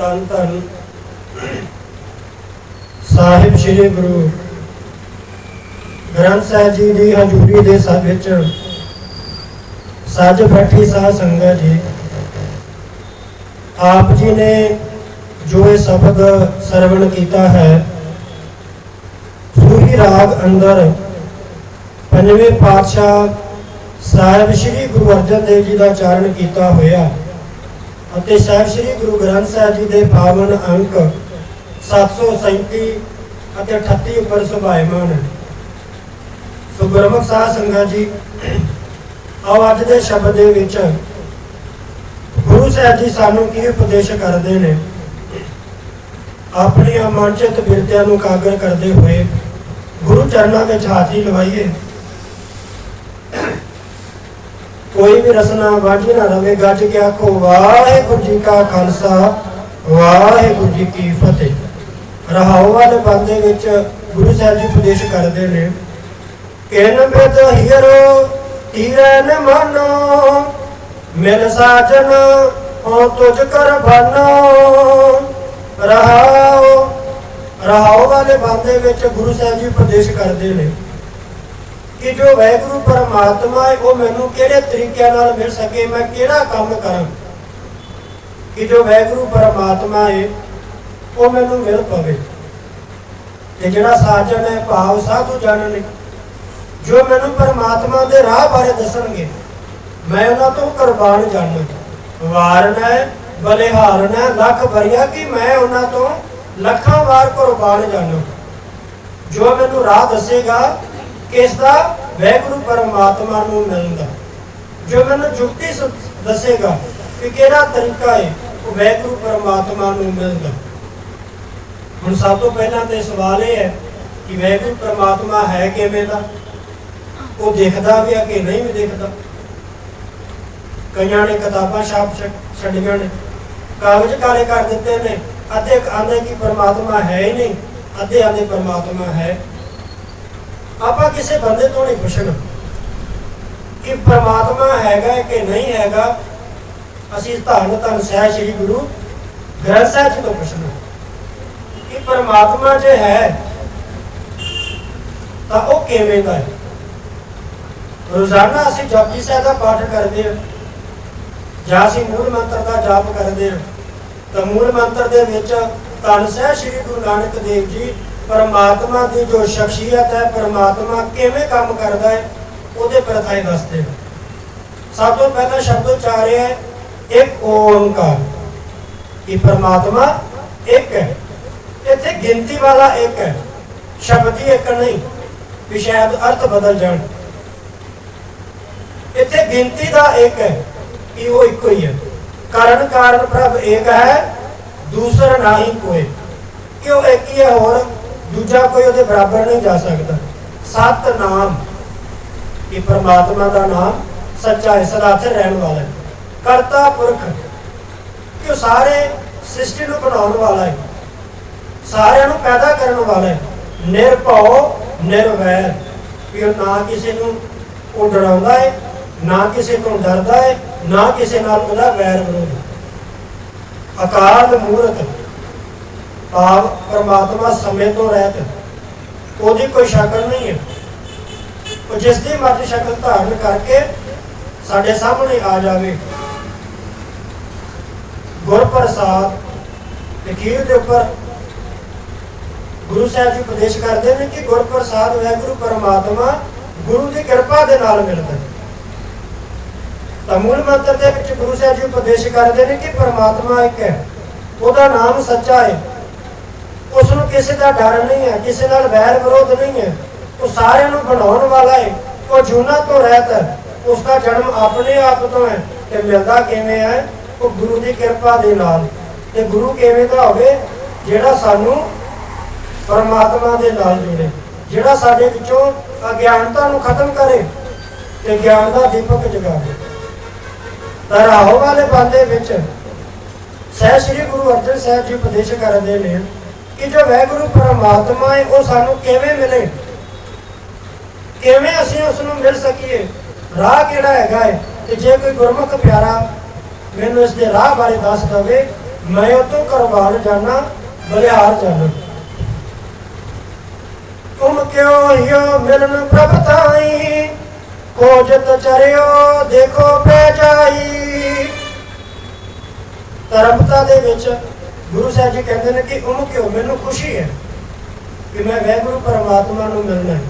ਧੰਨ ਧੰਨ ਸਾਹਿਬ ਸ੍ਰੀ ਗੁਰੂ ਗ੍ਰੰਥ ਸਾਹਿਬ ਜੀ ਦੀ ਹਜ਼ੂਰੀ ਦੇ ਸਭ ਵਿੱਚ ਸੱਜ ਬੈਠੀ ਸਾਧ ਸੰਗਤ ਜੀ, ਆਪ ਜੀ ਨੇ ਜੋ ਇਹ ਸ਼ਬਦ ਸਰਵਣ ਕੀਤਾ ਹੈ, ਸੂਹੀ ਰਾਗ ਅੰਦਰ ਪੰਜਵੇਂ ਪਾਤਸ਼ਾਹ ਸਾਹਿਬ ਸ੍ਰੀ ਗੁਰੂ ਅਰਜਨ ਦੇਵ ਜੀ ਦਾ ਚਾਰਨ ਕੀਤਾ ਹੋਇਆ। ਅਤੇ ਸਾਹਿਬ ਸ੍ਰੀ ਗੁਰੂ ਗ੍ਰੰਥ ਸਾਹਿਬ ਜੀ ਦੇ ਪਾਵਨ ਅੰਕ 737 ਅਤੇ 38 ਉੱਪਰ ਸੁਭਾਇਮਾਨ। ਸੋ ਗੁਰਮੁਖ ਸਾਧ ਸੰਗਤ ਜੀ, ਆਓ ਅੱਜ ਦੇ ਸ਼ਬਦ ਦੇ ਵਿੱਚ ਗੁਰੂ ਸਾਹਿਬ ਜੀ ਸਾਨੂੰ ਕੀ ਉਪਦੇਸ਼ ਕਰਦੇ ਨੇ? ਆਪਣੀ ਅਮਾਨਚਿਤ ਬਿਰਤਿਆਂ ਨੂੰ ਕਾਗਰ ਕਰਦੇ ਹੋਏ ਗੁਰੂ ਚਰਨਾਂ ਵਿੱਚ ਹਾਜ਼ਰੀ ਲਵਾਈਏ। ਕੋਈ ਵੀ ਰਸਨਾ ਵਾਜੀ ਨਾ ਰਵੇ, ਗੱਜ ਕੇ ਆਖੋ, ਵਾਹਿਗੁਰੂ ਜੀ ਕਾ ਖਾਲਸਾ, ਵਾਹਿਗੁਰੂ ਜੀ ਕੀ ਫਤਿਹ। ਰਹਾਉ ਵਾਲੇ ਬੰਦੇ ਵਿੱਚ ਗੁਰੂ ਸਾਹਿਬ ਜੀ ਉਪਦੇਸ਼ ਕਰਦੇ ਨੇ, ਕਿਨ ਬਿਦ ਹੀਰੋ ਤੀਰੇ ਨ ਮਨੋ, ਮਿਲ ਸਾਜਨ ਹੋ ਤੁਝ ਕਰ ਬਨੋ। ਰਹਾਉ ਰਹਾਉ ਵਾਲੇ ਬੰਦੇ ਵਿੱਚ ਗੁਰੂ ਸਾਹਿਬ ਜੀ ਉਪਦੇਸ਼ ਕਰਦੇ ਨੇ ਕਿ ਜੋ ਵੈਗੁਰੂ ਪਰਮਾਤਮਾ ਹੈ, ਉਹ ਮੈਨੂੰ ਕਿਹੜੇ ਤਰੀਕਿਆਂ ਨਾਲ ਮਿਲ ਸਕੇ, ਮੈਂ ਕਿਹੜਾ ਕੰਮ ਕਰਾਂ? ਕਿ ਜੋ ਵੈਗੁਰੂ ਪਰਮਾਤਮਾ ਹੈ, ਉਹ ਮੈਨੂੰ ਮਿਲ ਪਵੇ। ਤੇ ਜਿਹੜਾ ਸਾਜਣ ਹੈ, ਭਾਵ ਸਾਧੂ ਜਨ ਨੇ, ਜੋ ਮੈਨੂੰ ਪਰਮਾਤਮਾ ਦੇ ਰਾਹ ਬਾਰੇ ਦੱਸਣਗੇ, ਮੈਂ ਉਹਨਾਂ ਤੋਂ ਕੁਰਬਾਨ ਜਾਣਾ। ਵਾਰਨਾ ਹੈ, ਬਲਿਹਾਰਨਾ ਲੱਖ ਵਰਿਆ ਕਿ ਮੈਂ ਉਹਨਾਂ ਤੋਂ ਲੱਖਾਂ ਵਾਰ ਕੁਰਬਾਨ ਜਾਣਾ। ਜੋ ਮੈਨੂੰ ਰਾਹ ਦੱਸੇਗਾ ਕਿਸ ਦਾ ਵੈਗੁਰੂ ਪਰਮਾਤਮਾ ਨੂੰ ਮਿਲਣ ਦਾ ਜੋ ਮੈਨੂੰ ਜੁਗਤੀ ਦੱਸੇਗਾ ਕਿ ਕਿਹੜਾ ਤਰੀਕਾ ਹੈ, ਉਹ ਵੈਗੁਰੂ ਪਰਮਾਤਮਾ ਨੂੰ ਮਿਲਣ ਦਾ ਹੁਣ ਸਭ ਤੋਂ ਪਹਿਲਾਂ ਤੇ ਸਵਾਲ ਇਹ ਹੈ ਕਿ ਵੈਗੁਰੂ ਪਰਮਾਤਮਾ ਹੈ ਕਿਵੇਂ ਦਾ? ਉਹ ਦੇਖਦਾ ਵੀ ਹੈ ਕਿ ਨਹੀਂ ਵੀ ਦੇਖਦਾ? ਕਈਆਂ ਨੇ ਕਿਤਾਬਾਂ ਛਾਪ ਛੱਡ- ਛੱਡੀਆਂ ਨੇ, ਕਾਗਜ਼ ਕਾਲੇ ਕਰ ਦਿੱਤੇ ਨੇ ਅੱਧੇ ਆਂਦੇ ਕਿ ਪਰਮਾਤਮਾ ਹੈ ਹੀ ਨਹੀਂ, ਅੱਧੇ ਆਂਦੇ ਪਰਮਾਤਮਾ ਹੈ ਆਪਾਂ ਕਿਸੇ ਬੰਦੇ ਤੋਂ ਨਹੀਂ ਪੁੱਛਣਾ। ਕਿ ਪਰਮਾਤਮਾ ਹੈਗਾ ਕਿ ਨਹੀਂ ਹੈਗਾ, ਅਸੀਂ ਧੰਨ ਧੰਨ ਸਹਿ ਸ੍ਰੀ ਗੁਰੂ ਗ੍ਰੰਥ ਸਾਹਿਬ ਜੀ ਤੋਂ ਪੁੱਛਣਾ। ਕਿ ਪਰਮਾਤਮਾ ਜੇ ਹੈ, ਤਾਂ ਉਹ ਕਿਵੇਂ ਦਾ ਹੈ? ਰੋਜ਼ਾਨਾ ਅਸੀਂ ਜਪਜੀ ਸਾਹਿਬ ਦਾ ਪਾਠ ਕਰਦੇ ਹਾਂ, ਜਾਂ ਅਸੀਂ ਮੂਲ ਮੰਤਰ ਦਾ ਜਾਪ ਕਰਦੇ ਹਾਂ, ਤਾਂ ਮੂਲ ਮੰਤਰ ਦੇ ਵਿੱਚ ਧੰਨ ਸਹਿ ਸ੍ਰੀ ਗੁਰੂ ਨਾਨਕ ਦੇਵ ਜੀ ਪਰਮਾਤਮਾ ਦੀ ਜੋ ਸ਼ਖਸੀਅਤ ਹੈ, ਪਰਮਾਤਮਾ ਕਿਵੇਂ ਕੰਮ ਕਰਦਾ ਹੈ, ਉਹਦੇ ਪ੍ਰਥਾਏ ਦੱਸਦੇ ਨੇ। ਸਭ ਤੋਂ ਪਹਿਲਾ ਸ਼ਬਦ ਉਚਾਰਿਆ ਹੈ, ਇੱਕ ਓੰਕਾਰ ਕਿ ਪਰਮਾਤਮਾ ਇੱਕ ਹੈ। ਇੱਥੇ ਗਿਣਤੀ ਵਾਲਾ ਇੱਕ ਹੈ। ਸ਼ਬਦੀ ਇੱਕ ਨਹੀਂ, ਵੀ ਸ਼ਾਇਦ ਅਰਥ ਬਦਲ ਜਾਣ। ਇੱਥੇ ਗਿਣਤੀ ਦਾ ਇੱਕ ਹੈ ਕਿ ਉਹ ਇੱਕੋ ਹੀ ਹੈ। ਕਾਰਨ ਕਾਰਨ ਪ੍ਰਭ ਇੱਕ ਹੈ, ਦੂਸਰਾ ਨਹੀਂ ਕੋਈ। ਕਿ ਉਹ ਇੱਕ ਹੀ ਹੈ ਹੋਰ? ਦੂਜਾ ਕੋਈ ਉਹਦੇ ਬਰਾਬਰ ਨਹੀਂ ਜਾ ਸਕਦਾ। ਸਤ ਨਾਮ ਕਿ ਪਰਮਾਤਮਾ ਦਾ ਨਾਮ ਸੱਚਾ ਹੈ ਸਦਾ ਤੇ ਰਹਿਣ ਵਾਲਾ ਹੈ। ਕਰਤਾ ਪੁਰਖ, ਕਿ ਸਾਰੇ ਸ੍ਰਿਸ਼ਟੀ ਨੂੰ ਬਣਾਉਣ ਵਾਲਾ ਹੈ। ਸਾਰਿਆਂ ਨੂੰ ਪੈਦਾ ਕਰਨ ਵਾਲਾ ਹੈ। ਨਿਰਭਉ, ਨਿਰਵੈਰ, ਕਿ ਉਹ ਨਾ ਕਿਸੇ ਨੂੰ ਉਹ ਡਰਾਉਂਦਾ ਹੈ, ਨਾ ਕਿਸੇ ਤੋਂ ਡਰਦਾ ਹੈ, ਨਾ ਕਿਸੇ ਨਾਲ ਉਹਦਾ ਵੈਰ ਵਿਰੋਧ। ਅਕਾਲ ਮੂਰਤ ਭਾਵ ਪਰਮਾਤਮਾ ਸਮੇਂ ਤੋਂ ਰਹਿਤ। ਉਹਦੀ ਕੋਈ ਸ਼ਕਲ ਨਹੀਂ ਹੈ। ਉਹ ਜਿਸ ਦੀ ਮਰਜ਼ੀ ਸ਼ਕਲ ਧਾਰਨ ਕਰਕੇ ਸਾਡੇ ਸਾਹਮਣੇ ਆ ਜਾਵੇ। ਗੁਰਪ੍ਰਸਾਦ ਦੇ ਉੱਪਰ ਗੁਰੂ ਸਾਹਿਬ ਜੀ ਉਪਦੇਸ਼ ਕਰਦੇ ਨੇ ਕਿ ਗੁਰਪ੍ਰਸਾਦ ਵਾਹਿਗੁਰੂ ਪਰਮਾਤਮਾ ਗੁਰੂ ਦੀ ਕਿਰਪਾ ਦੇ ਨਾਲ ਮਿਲਦਾ ਹੈ। ਤਾਂ ਮੂਲ ਮੰਤਰ ਦੇ ਵਿੱਚ ਗੁਰੂ ਸਾਹਿਬ ਜੀ ਉਪਦੇਸ਼ ਕਰਦੇ ਨੇ ਕਿ ਪਰਮਾਤਮਾ ਇੱਕ ਹੈ। ਉਹਦਾ ਨਾਮ ਸੱਚਾ ਹੈ। ਉਸ ਨੂੰ ਕਿਸੇ ਦਾ ਡਰ ਨਹੀਂ ਹੈ, ਕਿਸੇ ਨਾਲ ਵੈਰ ਵਿਰੋਧ ਨਹੀਂ ਹੈ। ਉਹ ਸਾਰਿਆਂ ਨੂੰ ਬਣਾਉਣ ਵਾਲਾ ਹੈ। ਉਹ ਜੂਨਾ ਤੋਂ ਰਹਿਤ ਹੈ। ਉਸ ਦਾ ਜਨਮ ਆਪਣੇ ਆਪ ਤੋਂ ਹੈ ਤੇ ਮਿਲਦਾ ਕਿਵੇਂ ਹੈ? ਉਹ ਗੁਰੂ ਦੀ ਕਿਰਪਾ ਦੇ ਨਾਲ। ਤੇ ਗੁਰੂ ਕਿਵੇਂ ਦਾ ਹੋਵੇ, ਜਿਹੜਾ ਸਾਨੂੰ ਪਰਮਾਤਮਾ ਦੇ ਨਾਲ ਜੋੜੇ, ਜਿਹੜਾ ਸਾਡੇ ਵਿੱਚੋਂ ਅਗਿਆਨਤਾ ਨੂੰ ਖਤਮ ਕਰੇ ਤੇ ਗਿਆਨ ਦਾ ਦੀਪਕ ਜਗਾਵੇ। ਤਾਂ ਵਾਲੇ ਬੰਦੇ ਵਿੱਚ ਸਹਿ ਸ੍ਰੀ ਗੁਰੂ ਅਰਜਨ ਸਾਹਿਬ ਜੀ ਉਪਦੇਸ਼ ਕਰਦੇ ਨੇ ਕਿ ਜੋ ਵੈਗੁਰੂ ਪਰਮਾਤਮਾ ਹੈ, ਉਹ ਸਾਨੂੰ ਕਿਵੇਂ ਮਿਲੇ? ਕਿਵੇਂ ਅਸੀਂ ਉਸ ਨੂੰ ਮਿਲ ਸਕੀਏ? ਰਾਹ ਕਿਹੜਾ ਹੈਗਾ ਹੈ? ਤੇ ਜੇ ਕੋਈ ਗੁਰਮੁਖ ਪਿਆਰਾ ਮੈਨੂੰ ਇਸ ਦੇ ਰਾਹ ਬਾਰੇ ਦੱਸ ਦਵੇ, ਮੈਂ ਉਹ ਤੋਂ ਕਰਵਾਣ ਜਾਣਾ ਬਲਿਹਾਰ ਜਾਣਾ। ਤੁਮ ਕਿਉ ਹਿਓ ਮਿਲਨ ਪ੍ਰਭ ਤਾਈ? ਕੋਜਤ ਚਰਿਓ ਦੇਖੋ ਪੈ ਜਾਈ। ਤਰਪਤਾ ਦੇ ਵਿੱਚ ਗੁਰੂ ਸਾਹਿਬ ਜੀ ਕਹਿੰਦੇ ਨੇ ਕਿ ਉਹਨੂੰ ਕਿਉਂ? ਮੈਨੂੰ ਖੁਸ਼ੀ ਹੈ ਕਿ ਮੈਂ ਵੈਗੁਰੂ ਪਰਮਾਤਮਾ ਨੂੰ ਮਿਲਣਾ ਹੈ।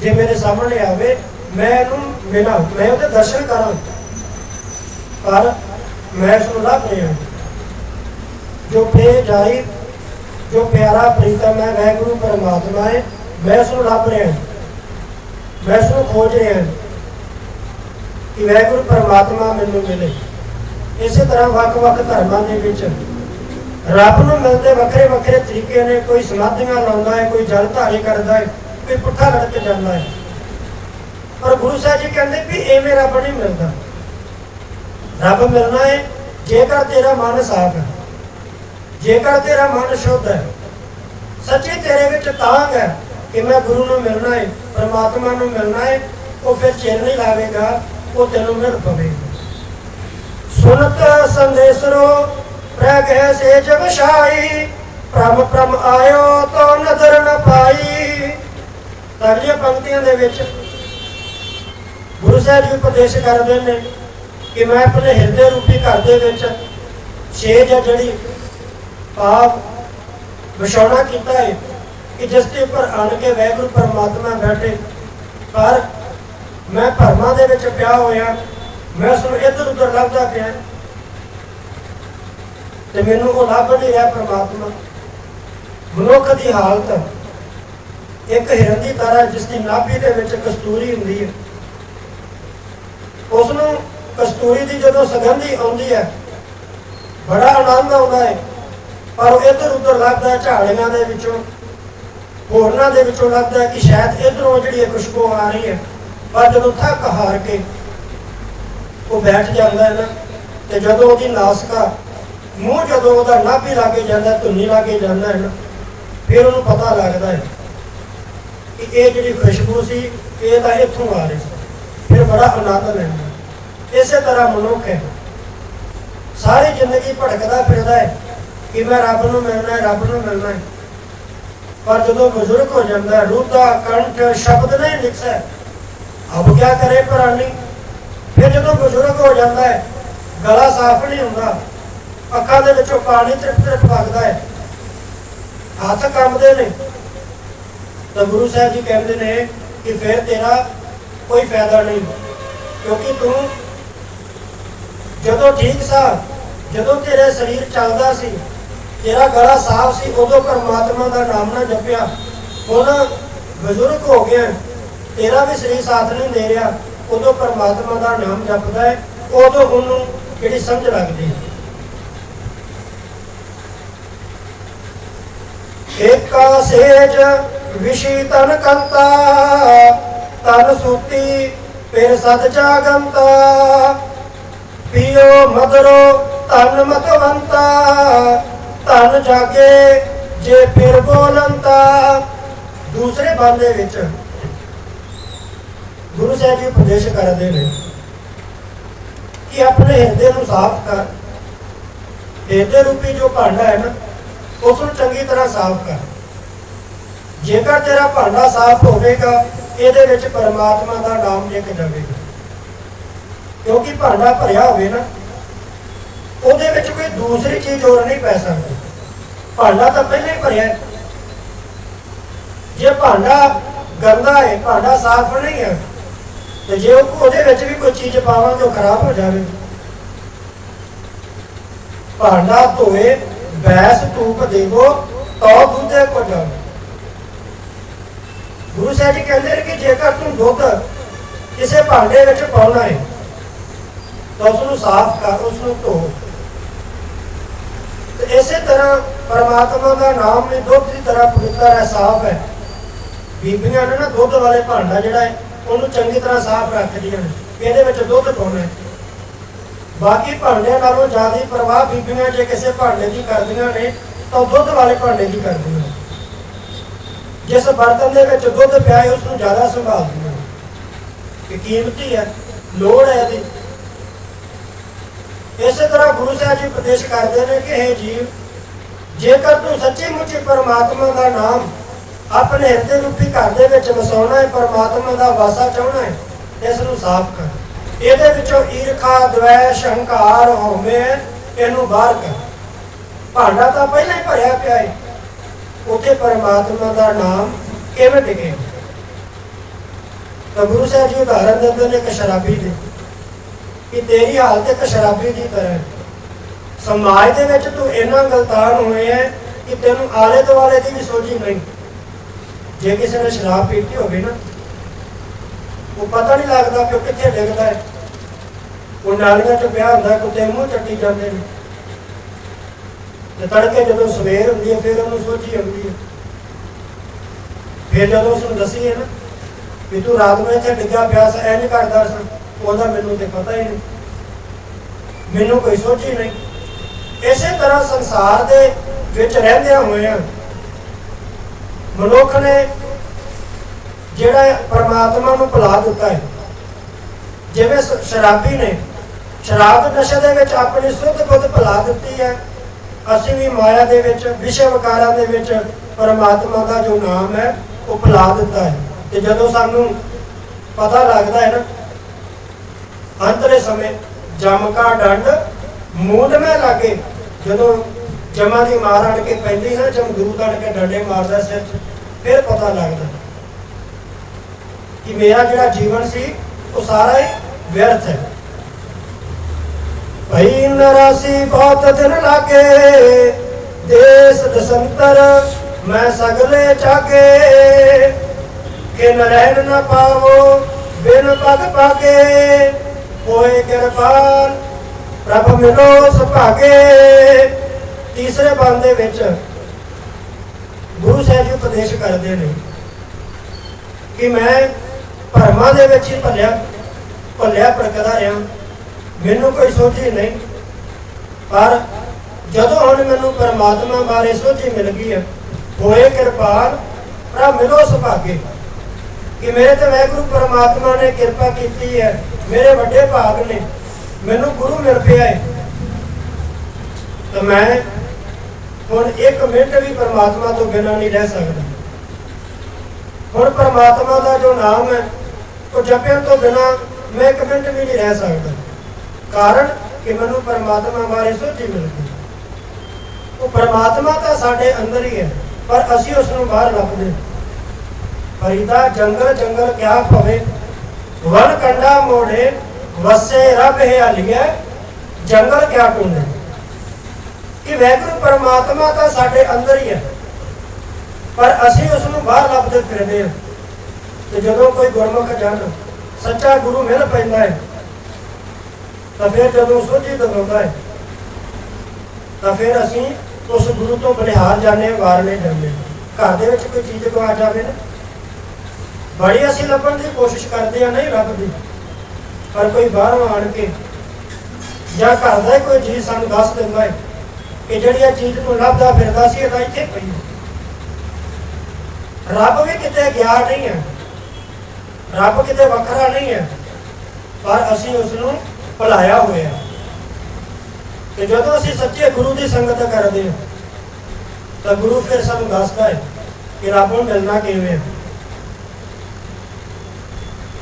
ਜੇ ਮੇਰੇ ਸਾਹਮਣੇ ਆਵੇ, ਮੈਂ ਇਹਨੂੰ ਮਿਲਾਂ, ਮੈਂ ਉਹਦੇ ਦਰਸ਼ਨ ਕਰਾਂ। ਪਰ ਮੈਂ ਇਸ ਨੂੰ ਲੱਭ ਰਿਹਾ ਜੋ ਪੇ ਜਾਈ, ਜੋ ਪਿਆਰਾ ਪ੍ਰੀਤਮ ਹੈ ਵੈਗੁਰੂ ਪਰਮਾਤਮਾ ਹੈ, ਮੈਂ ਇਸ ਨੂੰ ਲੱਭ ਰਿਹਾ ਮੈਂ ਇਸ ਨੂੰ ਖੋਜ ਰਿਹਾ ਕਿ ਵੈਗੁਰੂ ਪਰਮਾਤਮਾ ਮੈਨੂੰ ਮਿਲੇ। ਇਸੇ ਤਰ੍ਹਾਂ ਵੱਖ-ਵੱਖ ਧਰਮਾਂ ਦੇ ਵਿੱਚ ਰੱਬ ਨੂੰ ਮਿਲਦੇ ਵੱਖਰੇ ਵੱਖਰੇ ਤਰੀਕੇ ਨੇ, ਕੋਈ ਸਮਾਧੀਆਂ ਲਾਉਂਦਾ ਹੈ, ਕੋਈ ਜਲ ਧਾਰੀ ਕਰਦਾ ਹੈ, ਕੋਈ ਪੁੱਠਾ ਲੜਕ ਜਾਂਦਾ ਹੈ। ਪਰ ਗੁਰੂ ਸਾਹਿਬ ਜੀ ਕਹਿੰਦੇ ਵੀ ਐਵੇਂ ਰੱਬ ਨਹੀਂ ਮਿਲਦਾ। ਰੱਬ ਮਿਲਣਾ ਹੈ, ਜੇਕਰ ਤੇਰਾ ਮਨ ਸਾਫ਼ ਹੈ, ਜੇਕਰ ਤੇਰਾ ਮਨ ਸ਼ੁੱਧ ਹੈ, ਸੱਚੀ ਤੇਰੇ ਵਿੱਚ ਤਾਂਗ ਹੈ ਕਿ ਮੈਂ ਗੁਰੂ ਨੂੰ ਮਿਲਣਾ ਹੈ, ਪਰਮਾਤਮਾ ਨੂੰ ਮਿਲਣਾ ਹੈ, ਉਹ ਫਿਰ ਚਿਰ ਨਹੀਂ ਲਾਵੇਗਾ, ਉਹ ਤੈਨੂੰ ਮਿਲ ਪਵੇਗਾ। ਸੁਨਤ ਸੰਦੇਸਰੋ ਰਹਿ ਗਏ ਸੇ ਜਗ ਸ਼ਾਈ ਪ੍ਰਮ ਪ੍ਰਮ ਆਇਓ ਤੋ ਨਜ਼ਰ ਨ ਪਾਈ। ਅਗਲੀਆਂ ਪੰਕਤੀਆਂ ਦੇ ਵਿੱਚ ਗੁਰੂ ਸਾਹਿਬ ਜੀ ਉਪਦੇਸ਼ ਕਰਦੇ ਨੇ ਕਿ ਮੈਂ ਆਪਣੇ ਹਿਰਦੇ ਰੂਪੀ ਘਰ ਦੇ ਵਿੱਚ ਛੇ ਜਾਂ ਜਿਹੜੀ ਪਾਪ ਵਿਛੋੜਾ ਕੀਤਾ ਹੈ ਕਿ ਜਿਸ ਦੇ ਉੱਪਰ ਆਣ ਕੇ ਵੈਗੁਰੂ ਪਰਮਾਤਮਾ ਬੈਠੇ। ਪਰ ਮੈਂ ਭਰਮਾਂ ਦੇ ਵਿੱਚ ਪਿਆ ਹੋਇਆ, ਮੈਂ ਉਸ ਨੂੰ ਇੱਧਰ ਉੱਧਰ ਲੱਭਦਾ ਪਿਆ। ਤੇ ਮੈਨੂੰ ਉਹ ਲੱਭ ਨਹੀਂ ਰਿਹਾ ਪਰਮਾਤਮਾ। ਮਨੁੱਖ ਦੀ ਹਾਲਤ ਇੱਕ ਹਿਰਨ ਦੀ ਤਰ੍ਹਾਂ ਜਿਸ ਦੀ ਨਾਭੀ ਦੇ ਵਿੱਚ ਕਸਤੂਰੀ ਹੁੰਦੀ ਹੈ। ਉਸ ਨੂੰ ਕਸਤੂਰੀ ਦੀ ਜਦੋਂ ਸੁਗੰਧੀ ਆਉਂਦੀ ਹੈ, ਬੜਾ ਆਨੰਦ ਆਉਂਦਾ ਹੈ। ਪਰ ਉਹ ਇੱਧਰ ਉੱਧਰ ਲੱਗਦਾ ਹੈ, ਝਾੜੀਆਂ ਦੇ ਵਿੱਚੋਂ, ਹੋਰਨਾਂ ਦੇ ਵਿੱਚੋਂ ਲੱਗਦਾ ਕਿ ਸ਼ਾਇਦ ਇੱਧਰੋਂ ਜਿਹੜੀ ਖੁਸ਼ਬੂ ਆ ਰਹੀ ਹੈ। ਪਰ ਜਦੋਂ ਥੱਕ ਹਾਰ ਕੇ ਉਹ ਬੈਠ ਜਾਂਦਾ ਹੈ ਨਾ, ਤੇ ਜਦੋਂ ਉਹਦੀ ਨਾਸਕਾ ਮੂੰਹ ਜਦੋਂ ਉਹਦਾ ਨਾਭੀ ਲਾਗੇ ਜਾਂਦਾ, ਧੁੰਨੀ ਲਾਗੇ ਜਾਂਦਾ ਹੈ ਫਿਰ ਉਹਨੂੰ ਪਤਾ ਲੱਗਦਾ ਹੈ ਕਿ ਇਹ ਜਿਹੜੀ ਖੁਸ਼ਬੂ ਸੀ, ਇਹ ਤਾਂ ਇੱਥੋਂ ਆ ਰਹੀ ਸੀ। ਫਿਰ ਬੜਾ ਆਨੰਦ ਲੈਂਦਾ ਇਸੇ ਤਰ੍ਹਾਂ ਮਨੁੱਖ ਹੈ। ਸਾਰੀ ਜ਼ਿੰਦਗੀ ਭਟਕਦਾ ਫਿਰਦਾ ਹੈ ਕਿ ਮੈਂ ਰੱਬ ਨੂੰ ਮਿਲਣਾ ਹੈ, ਰੱਬ ਨੂੰ ਮਿਲਣਾ ਹੈ। ਪਰ ਜਦੋਂ ਬਜ਼ੁਰਗ ਹੋ ਜਾਂਦਾ ਹੈ, ਰੂਹ ਦਾ ਕੰਠ ਸ਼ਬਦ ਨਹੀਂ ਨਿਕਸੈ ਅਬ ਕਿਆ ਕਰੇ ਪ੍ਰਾਣੀ ਫਿਰ ਜਦੋਂ ਬਜ਼ੁਰਗ ਹੋ ਜਾਂਦਾ ਹੈ, ਗਲਾ ਸਾਫ਼ ਨਹੀਂ ਹੁੰਦਾ। ਅੱਖਾਂ ਦੇ ਵਿੱਚੋਂ ਪਾਣੀ ਤ੍ਰਿਪ ਤ੍ਰਿਪ ਵਗਦਾ ਹੈ। ਹੱਥ ਕੰਬਦੇ ਨੇ। ਤਾਂ ਗੁਰੂ ਸਾਹਿਬ ਜੀ ਕਹਿੰਦੇ ਨੇ ਕਿ ਫਿਰ ਤੇਰਾ ਕੋਈ ਫਾਇਦਾ ਨਹੀਂ, ਕਿਉਂਕਿ ਤੂੰ ਜਦੋਂ ਠੀਕ ਸਾ, ਜਦੋਂ ਤੇਰੇ ਸਰੀਰ ਚੱਲਦਾ ਸੀ, ਤੇਰਾ ਗਲਾ ਸਾਫ਼ ਸੀ, ਉਦੋਂ ਪਰਮਾਤਮਾ ਦਾ ਨਾਮ ਨਾ ਜਪਿਆ। ਹੁਣ ਬਜ਼ੁਰਗ ਹੋ ਗਿਆ ਤੇਰਾ ਵੀ ਸਰੀਰ ਸਾਥ ਨਹੀਂ ਦੇ ਰਿਹਾ, ਉਦੋਂ ਪਰਮਾਤਮਾ ਦਾ ਨਾਮ ਜਪਦਾ ਹੈ, ਉਦੋਂ ਉਹਨੂੰ ਜਿਹੜੀ ਸਮਝ ਲੱਗਦੀ ਹੈ। ਏਕਾ ਸੇਜ ਵਿਸ਼ੀ ਤਨ ਕੰਤਾ ਤਨ ਸੁਤੀ ਫਿਰ ਸਤ ਜਾਗੰਤਾ। ਪੀਓ ਮਦਰੋ ਤਨ ਮਤਵੰਤਾ ਤਨ ਜਾਗੇ ਜੇ ਫਿਰ ਬੋਲੰਤਾ। ਦੂਸਰੇ ਬੰਦੇ ਵਿੱਚ ਗੁਰੂ ਸਾਹਿਬ ਜੀ ਉਪਦੇਸ਼ ਕਰਦੇ ਨੇ ਕਿ ਆਪਣੇ ਹਿਰਦੇ ਨੂੰ ਸਾਫ਼ ਕਰ। ਹਿਰਦੇ ਰੂਪੀ ਜੋ ਭਾਂਡਾ ਹੈ ਨਾ, ਉਸ ਨੂੰ ਚੰਗੀ ਤਰ੍ਹਾਂ ਸਾਫ਼ ਕਰ। ਜੇਕਰ ਤੇਰਾ ਭਾਂਡਾ ਸਾਫ਼ ਹੋਵੇਗਾ, ਇਹਦੇ ਵਿੱਚ ਪਰਮਾਤਮਾ ਦਾ ਨਾਮ ਲਿਖ ਜਾਵੇਗਾ। ਕਿਉਂਕਿ ਭਾਂਡਾ ਭਰਿਆ ਹੋਵੇ ਨਾ, ਉਹਦੇ ਵਿੱਚ ਕੋਈ ਦੂਸਰੀ ਚੀਜ਼ ਹੋਰ ਨਹੀਂ ਪੈ ਸਕਦੀ। ਭਾਂਡਾ ਤਾਂ ਪਹਿਲਾਂ ਹੀ ਭਰਿਆ ਹੈ। ਜੇ ਭਾਂਡਾ ਗੰਦਾ ਹੈ, ਭਾਂਡਾ ਸਾਫ਼ ਨਹੀਂ ਹੈ, ਤੇ ਜੇ ਉਹਦੇ ਵਿੱਚ ਵੀ ਕੋਈ ਚੀਜ਼ ਪਾਵਾਂਗੇ, ਉਹ ਖਰਾਬ ਹੋ ਜਾਵੇ ਭਾਂਡਾ ਧੋਏ, ਬੈਸ ਧੂਪ ਦੇਵੋ ਤੋ ਦੁੱਧੇ ਕੋ ਜਾਵੇ ਗੁਰੂ ਸਾਹਿਬ ਜੀ ਕਹਿੰਦੇ ਨੇ ਕਿ ਜੇਕਰ ਤੂੰ ਦੁੱਧ ਕਿਸੇ ਭਾਂਡੇ ਵਿੱਚ ਪਾਉਣਾ ਹੈ, ਤਾਂ ਉਸ ਨੂੰ ਸਾਫ਼ ਕਰ, ਉਸ ਨੂੰ ਧੋ। ਤੇ ਇਸੇ ਤਰ੍ਹਾਂ ਪਰਮਾਤਮਾ ਦਾ ਨਾਮ ਵੀ ਦੁੱਧ ਦੀ ਤਰ੍ਹਾਂ ਪਵਿੱਤਰ ਹੈ, ਸਾਫ਼ ਹੈ। ਬੀਬੀਆਂ ਨੇ ਨਾ ਦੁੱਧ ਵਾਲੇ ਭਾਂਡਾ ਜਿਹੜਾ ਹੈ, ਉਹਨੂੰ ਚੰਗੀ ਤਰ੍ਹਾਂ ਸਾਫ਼ ਰੱਖਦੀਆਂ ਨੇ ਇਹਦੇ ਵਿੱਚ ਦੁੱਧ ਪਾਉਣਾ ਹੈ। ਬਾਕੀ ਭਾਂਡਿਆਂ ਨਾਲੋਂ ਜ਼ਿਆਦਾ ਪ੍ਰਵਾਹ ਬੀਬੀਆਂ ਜੇ ਕਿਸੇ ਭਾਂਡੇ ਦੀ ਕਰਦੀਆਂ ਨੇ, ਤਾਂ ਉਹ ਦੁੱਧ ਵਾਲੇ ਭਾਂਡੇ ਦੀ ਕਰਦੀਆਂ ਨੇ। ਜਿਸ ਬਰਤਨ ਦੇ ਵਿੱਚ ਦੁੱਧ ਪਿਆ ਹੈ ਉਸ ਨੂੰ ਜ਼ਿਆਦਾ ਸੰਭਾਲਦੀਆਂ ਨੇ ਕਿ ਕੀਮਤੀ ਹੈ, ਲੋੜ ਹੈ ਇਹਦੀ। ਇਸੇ ਤਰ੍ਹਾਂ ਗੁਰੂ ਸਾਹਿਬ ਜੀ ਉਪਦੇਸ਼ ਕਰਦੇ ਨੇ ਕਿ ਇਹ ਜੀਵ, ਜੇਕਰ ਤੂੰ ਸੱਚੀ ਮੁੱਚੀ ਪਰਮਾਤਮਾ ਦਾ ਨਾਮ ਆਪਣੇ ਹਿਰਦੇ ਰੂਪੀ ਘਰ ਦੇ ਵਿੱਚ ਵਸਾਉਣਾ ਹੈ, ਪਰਮਾਤਮਾ ਦਾ ਵਾਸਾ ਚਾਹਣਾ ਹੈ, ਇਸ ਨੂੰ ਸਾਫ਼ ਕਰ। ਇਹਦੇ ਵਿੱਚੋਂ ਈਰਖਾ ਦ્વੈਸ਼ ਹੰਕਾਰ ਹਉਮੈ ਇਹਨੂੰ ਬਾਹਰ ਕਰ। ਭਾਂਡਾ ਤਾਂ ਪਹਿਲਾਂ ਹੀ ਭਰਿਆ ਪਿਆ ਹੈ। ਉੱਥੇ ਪਰਮਾਤਮਾ ਦਾ ਨਾਮ ਕਿਵੇਂ ਟਿਕੇਗਾ ਤਾਂ ਗੁਰੂ ਸਾਹਿਬ ਜੀ ਉਦਾਹਰਨ ਦਿੰਦੇ ਨੇ ਇੱਕ ਸ਼ਰਾਬੀ ਦੇ। ਕਿ ਤੇਰੀ ਹਾਲਤ ਇੱਕ ਸ਼ਰਾਬੀ ਦੀ ਤਰ੍ਹਾਂ ਸਮਾਜ ਦੇ ਵਿੱਚ ਤੂੰ ਇੰਨਾ ਗਲਤਾਨ ਹੋਏ ਹੈ ਕਿ ਤੈਨੂੰ ਆਲੇ ਦੁਆਲੇ ਦੀ ਵੀ ਸੋਝੀ ਨਹੀਂ। ਜੇ ਕਿਸੇ ਨੇ ਸ਼ਰਾਬ ਪੀਤੀ ਹੋਵੇ ਨਾ, ਉਹ ਪਤਾ ਨਹੀਂ ਲੱਗਦਾ ਕਿ ਉਹ ਕਿੱਥੇ ਡਿੱਗਦਾ ਹੈ। ਉਹ ਨਾਲੀਆਂ 'ਚ ਪਿਆ ਹੁੰਦਾ, ਕੁੱਤੇ ਮੂੰਹ ਚੱਟੀ ਜਾਂਦੇ ਨੇ। ਤੇ ਤੜਕੇ ਜਦੋਂ ਸਵੇਰ ਹੁੰਦੀ ਹੈ, ਫਿਰ ਉਹਨੂੰ ਸੋਚੀ ਆਉਂਦੀ ਹੈ। ਫਿਰ ਜਦੋਂ ਉਸਨੂੰ ਦਸੀ ਹੈ ਨਾ ਵੀ ਤੂੰ ਰਾਤ ਨੂੰ ਇੱਥੇ ਡਿੱਗਾ ਪਿਆ ਸੀ, ਐ ਕਰਦਾ ਸੀ, ਉਹਦਾ ਮੈਨੂੰ ਤੇ ਪਤਾ ਹੀ ਨਹੀਂ। ਮੈਨੂੰ ਕੋਈ ਸੋਚੀ ਨਹੀਂ। ਇਸੇ ਤਰ੍ਹਾਂ ਸੰਸਾਰ ਦੇ ਵਿੱਚ ਰਹਿੰਦਿਆਂ ਹੋਇਆਂ ਮਨੁੱਖ ਨੇ ਜਿਹੜਾ ਪਰਮਾਤਮਾ ਨੂੰ ਭੁਲਾ ਦਿੱਤਾ ਹੈ, ਜਿਵੇਂ ਸ਼ਰਾਬੀ ਨੇ, ਸ਼ਰਾਬ ਨਸ਼ੇ ਦੇ ਵਿੱਚ ਆਪਣੀ ਸੁੱਧ ਬੁੱਧ ਭੁਲਾ ਦਿੱਤੀ ਹੈ ਅਸੀਂ ਵੀ ਮਾਇਆ ਦੇ ਵਿੱਚ, ਵਿਸ਼ੇ ਵਿਕਾਰਾਂ ਦੇ ਵਿੱਚ ਪਰਮਾਤਮਾ ਦਾ ਜੋ ਨਾਮ ਹੈ, ਉਹ ਭੁਲਾ ਦਿੱਤਾ ਹੈ। ਤੇ ਜਦੋਂ ਸਾਨੂੰ ਪਤਾ ਲੱਗਦਾ ਹੈ ਨਾ, ਅੰਤਰੇ ਸਮੇਂ ਜਮਕਾ ਡੰਡ ਮੂੰਡ ਮੈਂ ਲਾਗੇ, ਜਦੋਂ ਜਮਾ ਦੀ ਮਾਰ ਅੜ ਕੇ ਪੈਂਦੀ ਨਾ ਜਮ ਗੁਰੂ ਤੜ ਕੇ ਡੰਡੇ ਮਾਰਦਾ ਸਿਰ 'ਚ, ਫਿਰ ਪਤਾ ਲੱਗਦਾ ਕਿ ਮੇਰਾ ਜਿਹੜਾ ਜੀਵਨ ਸੀ, ਉਹ ਸਾਰਾ ਹੀ ਵਿਅਰਥ ਹੈ। ਭਈ ਨਰਾਸੀ ਬਹੁਤ ਦਿਨ ਲਾਗੇ, ਦੇਸ ਦਸੰਤਰ ਮੈਂ ਸਗਲੇ ਚਾਗੇ ਕਿ ਨ ਨਾ ਪਾਵੋ, ਬਿਨ ਪਗ ਪਾਗੇ ਹੋਏ ਕਿਰਪਾਲ ਪ੍ਰਭ ਮਿਲੋ ਸੁਭਾਗੇ। ਤੀਸਰੇ ਬੰਦ ਦੇ ਵਿੱਚ ਗੁਰੂ ਸਾਹਿਬ ਜੀ ਉਪਦੇਸ਼ ਕਰਦੇ ਨੇ ਕਿ ਮੈਂ ਭਰਮਾਂ ਦੇ ਵਿੱਚ ਹੀ ਭੱਲਿਆ ਭੱਲਿਆ ਭੜਕਦਾ ਰਿਹਾ। ਮੈਨੂੰ ਕੋਈ ਸੋਝੀ ਨਹੀਂ। ਪਰ ਜਦੋਂ ਹੁਣ ਮੈਨੂੰ ਪਰਮਾਤਮਾ ਬਾਰੇ ਸੋਝੀ ਮਿਲ ਗਈ ਹੈ, ਹੋਏ ਕਿਰਪਾਲ, ਪ੍ਰਭ ਮਿਲੋ ਸੁਭਾਗੇ। ਕਿ ਮੇਰੇ ਤੇ ਵਾਹਿਗੁਰੂ ਪਰਮਾਤਮਾ ਨੇ ਕਿਰਪਾ ਕੀਤੀ ਹੈ, ਮੇਰੇ ਵੱਡੇ ਭਾਗ ਨੇ, ਮੈਨੂੰ ਗੁਰੂ ਮਿਲ ਪਿਆ ਹੈ। ਤਾਂ ਮੈਂ ਹੁਣ ਇੱਕ ਮਿੰਟ ਵੀ ਪਰਮਾਤਮਾ ਤੋਂ ਬਿਨਾਂ ਨਹੀਂ ਰਹਿ ਸਕਦਾ। ਹੁਣ ਪਰਮਾਤਮਾ ਦਾ ਜੋ ਨਾਮ ਹੈ, ਉਹ ਜਪਣ ਤੋਂ ਬਿਨਾਂ ਮੈਂ ਇੱਕ ਮਿੰਟ ਵੀ ਨਹੀਂ ਰਹਿ ਸਕਦਾ। ਕਾਰਨ ਕਿ ਮੈਨੂੰ ਪਰਮਾਤਮਾ ਬਾਰੇ ਸੋਚੀ ਮਿਲ ਉਹ ਪਰਮਾਤਮਾ ਤਾਂ ਸਾਡੇ ਅੰਦਰ ਹੀ ਹੈ, ਪਰ ਅਸੀਂ ਉਸ ਨੂੰ ਬਾਹਰ ਲੱਭਦੇ ਫਰੀਦਾ ਜੰਗਲ ਜੰਗਲ ਕਿਆ ਭਵੇ ਵਨ ਕੰਡਾ ਮੋੜੇ, ਵਸੇ ਰਬ ਹੈ ਜੰਗਲ ਕਿਆ ਟੁੰਡੇ ਕਿ ਵੈਗੁਰੂ ਪਰਮਾਤਮਾ ਤਾਂ ਸਾਡੇ ਅੰਦਰ ਹੀ ਹੈ, ਪਰ ਅਸੀਂ ਉਸ ਨੂੰ ਬਾਹਰ ਲੱਭਦੇ ਫਿਰਦੇ ਹਾਂ। ਤੇ ਜਦੋਂ ਕੋਈ ਗੁਰਮੁਖ ਜਨ ਸੱਚਾ ਗੁਰੂ ਮਿਲ ਪੈਂਦਾ ਹੈ ਤਾਂ ਫਿਰ ਜਦੋਂ ਸੋਝੀ ਦਵਾਉਂਦਾ ਹੈ, ਤਾਂ ਫਿਰ ਅਸੀਂ ਉਸ ਗੁਰੂ ਤੋਂ ਬਲਿਹਾਰ ਜਾਣੇ ਵਾਰਨੇ ਜਾਂਦੇ ਘਰ ਦੇ ਵਿੱਚ ਕੋਈ ਚੀਜ਼ ਗਵਾ ਜਾਵੇ ਨਾ। ਬੜੀ ਅਸੀਂ ਲੱਭਣ ਦੀ ਕੋਸ਼ਿਸ਼ ਕਰਦੇ ਆ ਨਹੀਂ ਲੱਭਦੀ। ਪਰ ਕੋਈ ਬਾਹਰੋਂ ਆਣ ਕੇ ਜਾਂ ਘਰ ਦਾ ਕੋਈ ਚੀਜ਼ ਸਾਨੂੰ ਦੱਸ ਦਿੰਦਾ ਹੈ ਕਿ ਜਿਹੜੀ ਇਹ ਚੀਜ਼ ਨੂੰ ਲੱਭਦਾ ਫਿਰਦਾ ਸੀ, ਇਹ ਤਾਂ ਇੱਥੇ ਪਈ ਰੱਬ ਵੀ ਕਿਤੇ ਗਿਆ ਨਹੀਂ ਹੈ। ਰੱਬ ਕਿਤੇ ਵੱਖਰਾ ਨਹੀਂ ਹੈ। ਪਰ ਅਸੀਂ ਉਸ ਨੂੰ ਭੁਲਾਇਆ ਹੋਇਆ ਤੇ ਜਦੋਂ ਅਸੀਂ ਸੱਚੇ ਗੁਰੂ ਦੀ ਸੰਗਤ ਕਰਦੇ ਹਾਂ, ਤਾਂ ਗੁਰੂ ਫਿਰ ਸਾਨੂੰ ਦੱਸਦਾ ਹੈ ਕਿ ਰੱਬ ਨੂੰ ਮਿਲਣਾ ਕਿਵੇਂ ਹੈ।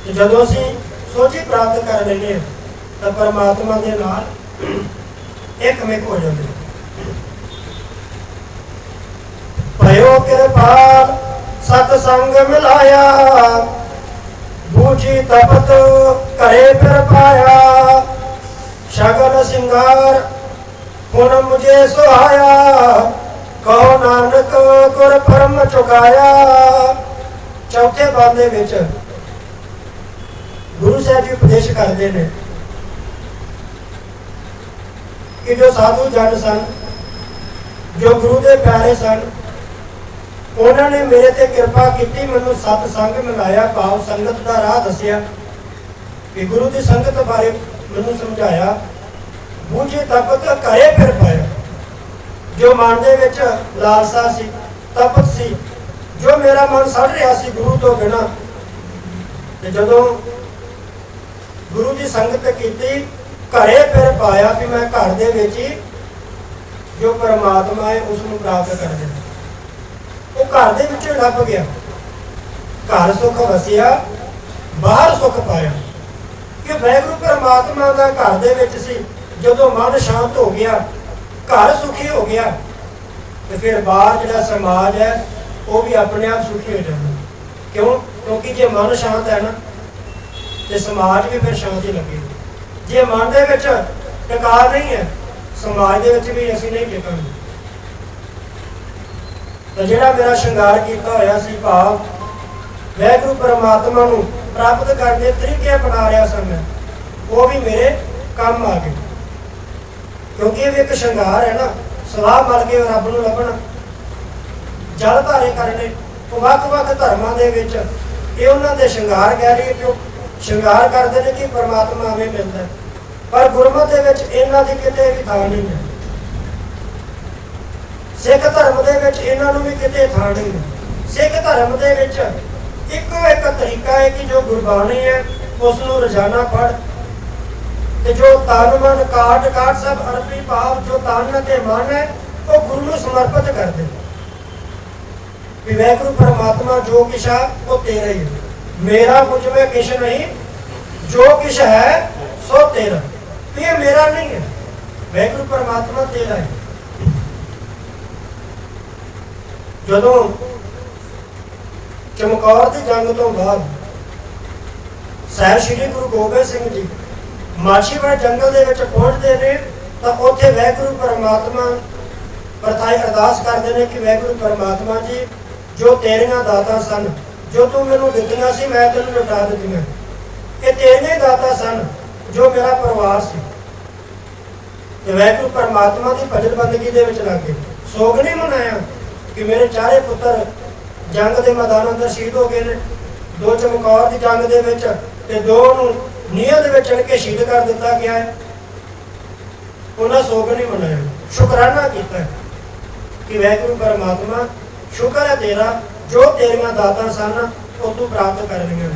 ਤੇ ਜਦੋਂ ਅਸੀਂ ਸੋਝੀ ਪ੍ਰਾਪਤ ਕਰ ਲੈਂਦੇ ਹਾਂ, ਤਾਂ ਪਰਮਾਤਮਾ ਦੇ ਨਾਲ ਇੱਕ ਮਿਕ ਹੋ ਜਾਂਦੇ ਹਾਂ। ਭਇਓ ਕਿਰਪਾਲ, ਸਤ ਸੰਗ ਮਿਲਾਇਆ। ਬੂਝੀ ਤਪਤ ਘਰੇ ਫਿਰ ਪਾਇਆ। ਸ਼ਗਨ ਸਿੰਗਾਰ ਹੁਣ ਮੁਝੇ ਸੁਹਾਇਆ। ਕਹੋ ਨਾਨਕ ਗੁਰ ਪਰਮ ਚੁਕਾਇਆ। ਚੌਥੇ ਬਾਂਦੇ ਵਿੱਚ ਗੁਰੂ ਸਾਹਿਬ ਜੀ ਉਪਦੇਸ਼ ਕਰਦੇ ਨੇ ਕਿ ਜੋ ਸਾਧੂ ਜਨ ਸਨ, ਜੋ ਗੁਰੂ ਦੇ ਪਿਆਰੇ ਸਨ ਉਹਨਾਂ ਨੇ ਮੇਰੇ ਤੇ ਕਿਰਪਾ ਕੀਤੀ, ਮੈਨੂੰ ਸਤ ਸੰਗ ਮਿਲਾਇਆ, ਭਾਵ ਸੰਗਤ ਦਾ ਰਾਹ ਦੱਸਿਆ ਕਿ ਗੁਰੂ ਦੀ ਸੰਗਤ ਬਾਰੇ ਮੈਨੂੰ ਸਮਝਾਇਆ। ਬੂਝੇ ਤਪਤ ਘਰੇ ਫਿਰ ਪਾਇਆ। ਜੋ ਮਨ ਦੇ ਵਿੱਚ ਲਾਲਸਾ ਸੀ ਤਪਤ ਸੀ, ਜੋ ਮੇਰਾ ਮਨ ਸੜ ਰਿਹਾ ਸੀ ਗੁਰੂ ਤੋਂ ਬਿਨਾ। ਤੇ ਜਦੋਂ ਗੁਰੂ ਦੀ ਸੰਗਤ ਕੀਤੀ, ਘਰੇ ਫਿਰ ਪਾਇਆ ਵੀ ਮੈਂ ਘਰ ਦੇ ਵਿੱਚ ਹੀ ਜੋ ਪਰਮਾਤਮਾ ਹੈ, ਉਸ ਨੂੰ ਪ੍ਰਾਪਤ ਕਰ ਲਿਆ ਉਹ ਘਰ ਦੇ ਵਿੱਚੋਂ ਲੱਭ ਗਿਆ। ਘਰ ਸੁੱਖ ਵਸਿਆ, ਬਾਹਰ ਸੁੱਖ ਪਾਇਆ। ਕਿ ਵੈਗੁਰੂ ਪਰਮਾਤਮਾ ਦਾ ਘਰ ਦੇ ਵਿੱਚ ਸੀ। ਜਦੋਂ ਮਨ ਸ਼ਾਂਤ ਹੋ ਗਿਆ, ਘਰ ਸੁਖੀ ਹੋ ਗਿਆ, ਤੇ ਫਿਰ ਬਾਹਰ ਜਿਹੜਾ ਸਮਾਜ ਹੈ, ਉਹ ਵੀ ਆਪਣੇ ਆਪ ਸੁਖੀ ਹੋ ਜਾਂਦਾ। ਕਿਉਂ? ਕਿਉਂਕਿ ਜੇ ਮਨ ਸ਼ਾਂਤ ਹੈ ਨਾ, ਤੇ ਸਮਾਜ ਵੀ ਫਿਰ ਸ਼ਾਂਤੀ ਲੱਗੇ। ਜੇ ਮਨ ਦੇ ਵਿੱਚ ਟਕਾਰ ਨਹੀਂ ਹੈ, ਸਮਾਜ ਦੇ ਵਿੱਚ ਵੀ ਅਸੀਂ ਨਹੀਂ ਟਿਕਾਂਗੇ। ਤਾਂ ਜਿਹੜਾ ਮੇਰਾ ਸ਼ਿੰਗਾਰ ਕੀਤਾ ਹੋਇਆ ਸੀ ਭਾਵ ਵੈਗੁਰੂ ਪਰਮਾਤਮਾ ਨੂੰ ਪ੍ਰਾਪਤ ਕਰਨ ਦੇ ਤਰੀਕੇ ਅਪਣਾ ਰਿਹਾ ਸਾਂ ਮੈਂ ਉਹ ਵੀ ਮੇਰੇ ਕੰਮ ਆ ਗਏ। ਕਿਉਂਕਿ ਇਹ ਵੀ ਇੱਕ ਸ਼ਿੰਗਾਰ ਹੈ ਨਾ, ਸਲਾਹ ਮਲ ਕੇ ਰੱਬ ਨੂੰ ਲੱਭਣਾ। ਜਲ ਧਾਰੇ ਕਰਨੇ ਉਹ ਵੱਖ-ਵੱਖ ਧਰਮਾਂ ਦੇ ਵਿੱਚ ਇਹ ਉਹਨਾਂ ਦੇ ਸ਼ਿੰਗਾਰ ਕਹਿ ਲਈਏ ਕਿ ਉਹ ਸ਼ਿੰਗਾਰ ਕਰਦੇ ਨੇ ਕਿ ਪਰਮਾਤਮਾ ਆਵੇਂ ਮਿਲਦਾ ਪਰ ਗੁਰਮਤ ਦੇ ਵਿੱਚ ਇਹਨਾਂ ਦੀ ਕਿਤੇ ਵੀ ਥਾਂ ਨਹੀਂ ਹੈ। ਸਿੱਖ ਧਰਮ ਦੇ ਵਿੱਚ ਇਹਨਾਂ ਨੂੰ ਵੀ ਕਿਤੇ ਥਾਂ ਨਹੀਂ ਸਿੱਖ ਧਰਮ ਦੇ ਵਿੱਚ ਇੱਕੋ ਇੱਕ ਤਰੀਕਾ ਹੈ ਕਿ ਜੋ ਗੁਰਬਾਣੀ ਹੈ ਉਸ ਨੂੰ ਰੋਜ਼ਾਨਾ ਪੜ੍ਹ ਤੇ ਜੋ ਤਨ ਮਨ ਕਾਟ ਕਾਟ ਸਭ ਅਰਪੀ ਭਾਵ ਜੋ ਤਨ ਤੇ ਮਨ ਹੈ, ਉਹ ਗੁਰੂ ਨੂੰ ਸਮਰਪਿਤ ਕਰ ਦੇ ਵੀ ਵੈਗੁਰੂ ਪਰਮਾਤਮਾ ਜੋ ਕਿਛ ਹੈ ਉਹ ਤੇਰਾ ਹੀ ਹੈ। ਮੇਰਾ ਕੁਝ ਮੈਂ ਕਿਛ ਨਹੀਂ, ਜੋ ਕਿਛ ਹੈ, ਸੋ ਤੇਰਾ। ਵੀ ਇਹ ਮੇਰਾ ਨਹੀਂ ਹੈ। ਵੈਗੁਰੂ ਪਰਮਾਤਮਾ ਤੇਰਾ ਹੈ। ਜਦੋਂ ਚਮਕੌਰ ਦੀ ਜੰਗ ਤੋਂ ਬਾਅਦ ਸਾਹਿਬ ਸ੍ਰੀ ਗੁਰੂ ਗੋਬਿੰਦ ਸਿੰਘ ਜੀ ਮਾਛੀਵਾੜਾ ਜੰਗਲ ਦੇ ਵਿੱਚ ਪਹੁੰਚਦੇ ਨੇ, ਤਾਂ ਉੱਥੇ ਵੈਗੁਰੂ ਪਰਮਾਤਮਾ ਪ੍ਰਥਾਈ ਅਰਦਾਸ ਕਰਦੇ ਨੇ ਕਿ ਵੈਗੁਰੂ ਪਰਮਾਤਮਾ ਜੀ, ਜੋ ਤੇਰੀਆਂ ਦਾਤਾਂ ਸਨ, ਜੋ ਤੂੰ ਮੈਨੂੰ ਦਿੱਤੀਆਂ ਸੀ, ਮੈਂ ਤੈਨੂੰ ਲੁਟਾ ਦਿੱਤੀਆਂ। ਇਹ ਤੇਰੀਆਂ ਦਾਤਾ ਸਨ, ਜੋ ਮੇਰਾ ਪਰਿਵਾਰ ਸੀ। ਤੇ ਵੈਗੁਰੂ ਪਰਮਾਤਮਾ ਦੀ ਭਜਨ ਬੰਦਗੀ ਦੇ ਵਿੱਚ ਲੱਗ ਗਏ। ਸੋਗ ਨਹੀਂ ਮਨਾਇਆ। ਕਿ ਮੇਰੇ ਚਾਰੇ ਪੁੱਤਰ ਜੰਗ ਦੇ ਮੈਦਾਨ ਅੰਦਰ ਸ਼ਹੀਦ ਹੋ ਗਏ ਨੇ। ਦੋ ਚਮਕੌਰ ਦੀ ਜੰਗ ਦੇ ਵਿੱਚ ਤੇ ਦੋ ਨੂੰ ਨੀਹਾਂ ਦੇ ਵਿੱਚ ਚੜ ਕੇ ਸ਼ਹੀਦ ਕਰ ਦਿੱਤਾ ਗਿਆ ਹੈ। ਉਹਨਾਂ ਸੋਗ ਨਹੀਂ ਮਨਾਇਆ। ਸ਼ੁਕਰਾਨਾ ਕੀਤਾ ਕਿ ਵੈਗੁਰੂ ਪਰਮਾਤਮਾ, ਸ਼ੁਕਰ ਹੈ ਤੇਰਾ, ਜੋ ਤੇਰੀਆਂ ਦਾਤਾਂ ਸਨ, ਉਹ ਤੂੰ ਪ੍ਰਾਪਤ ਕਰ ਲਈਆਂ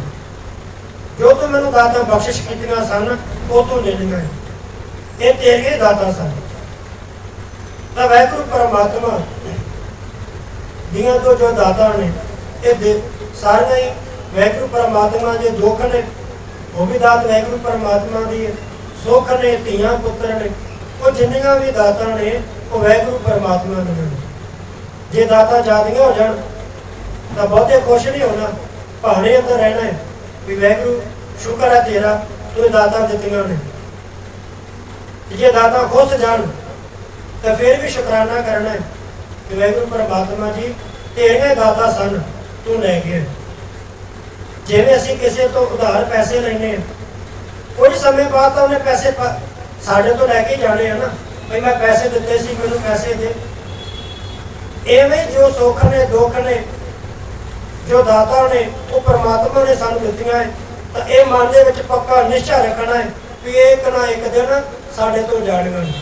ਜੋ ਤੂੰ ਮੈਨੂੰ ਦਾਤਾਂ ਬਖਸ਼ਿਸ਼ ਕੀਤੀਆਂ ਸਨ, ਉਹ ਤੂੰ ਲੈ ਲਈਆਂ ਨੇ। ਇਹ ਤੇਰੀਆਂ ਦਾਤਾਂ ਸਨ। ਤਾਂ ਵੈਗੁਰੂ ਪਰਮਾਤਮਾ ਦੀਆਂ ਤੋਂ ਜੋ ਦਾਤਾਂ ਨੇ, ਇਹ ਸਾਰੀਆਂ ਹੀ ਵੈਗੁਰੂ ਪਰਮਾਤਮਾ ਦੇ ਦੁੱਖ ਨੇ। ਉਹ ਵੀ ਦਾਤ ਵੈਗੁਰੂ ਪਰਮਾਤਮਾ ਦੀ ਸੁੱਖ ਨੇ, ਧੀਆਂ ਪੁੱਤਰ ਨੇ। ਉਹ ਜਿੰਨੀਆਂ ਵੀ ਦਾਤਾਂ ਨੇ, ਉਹ ਵੈਗੁਰੂ ਪਰਮਾਤਮਾ ਦੀਆਂ ਨੇ। ਜੇ ਦਾਤਾਂ ਜਾਦੀਆਂ ਹੋ ਜਾਣ, ਤਾਂ ਬਹੁਤੇ ਖੁਸ਼ ਨਹੀਂ ਹੋਣਾ। ਭਾਣੇ ਅੰਦਰ ਰਹਿਣਾ ਹੈ। ਵੀ ਵੈਗੁਰੂ, ਸ਼ੁਕਰ ਹੈ ਤੇਰਾ, ਤੂੰ ਇਹ ਦਾਤਾਂ ਦਿੱਤੀਆਂ ਨੇ। ਜੇ ਦਾਤਾਂ ਖੁਸ਼ ਜਾਣ, ਤਾਂ ਫਿਰ ਵੀ ਸ਼ੁਕਰਾਨਾ ਕਰਨਾ ਹੈ ਕਿ ਵੈਗੁਰੂ ਪਰਮਾਤਮਾ ਜੀ ਤੇਰੀਆਂ ਦਾਤਾ ਸਨ, ਤੂੰ ਲੈ ਗਿਆ। ਜਿਵੇਂ ਅਸੀਂ ਕਿਸੇ ਤੋਂ ਉਧਾਰ ਪੈਸੇ ਲੈਨੇ ਆ ਸਮੇਂ ਬਾਅਦ ਤਾਂ ਉਹਨੇ ਪੈਸੇ ਸਾਡੇ ਤੋਂ ਲੈ ਕੇ ਜਾਣੇ ਆ ਨਾ। ਭਈ ਮੈਂ ਪੈਸੇ ਦਿੱਤੇ ਸੀ, ਮੈਨੂੰ ਪੈਸੇ ਦੇ। ਐਵੇਂ ਜੋ ਸੁੱਖ ਨੇ, ਦੁੱਖ ਨੇ, ਜੋ ਦਾਤਾ ਨੇ, ਉਹ ਪਰਮਾਤਮਾ ਨੇ ਸਾਨੂੰ ਦਿੱਤੀਆਂ ਹੈ। ਤਾਂ ਇਹ ਮਨ ਦੇ ਵਿੱਚ ਪੱਕਾ ਨਿਸ਼ਚਾ ਰੱਖਣਾ ਹੈ ਵੀ ਇਹ ਇੱਕ ਨਾ ਇੱਕ ਦਿਨ ਸਾਡੇ ਤੋਂ ਜਾਣੀਆਂ ਨੇ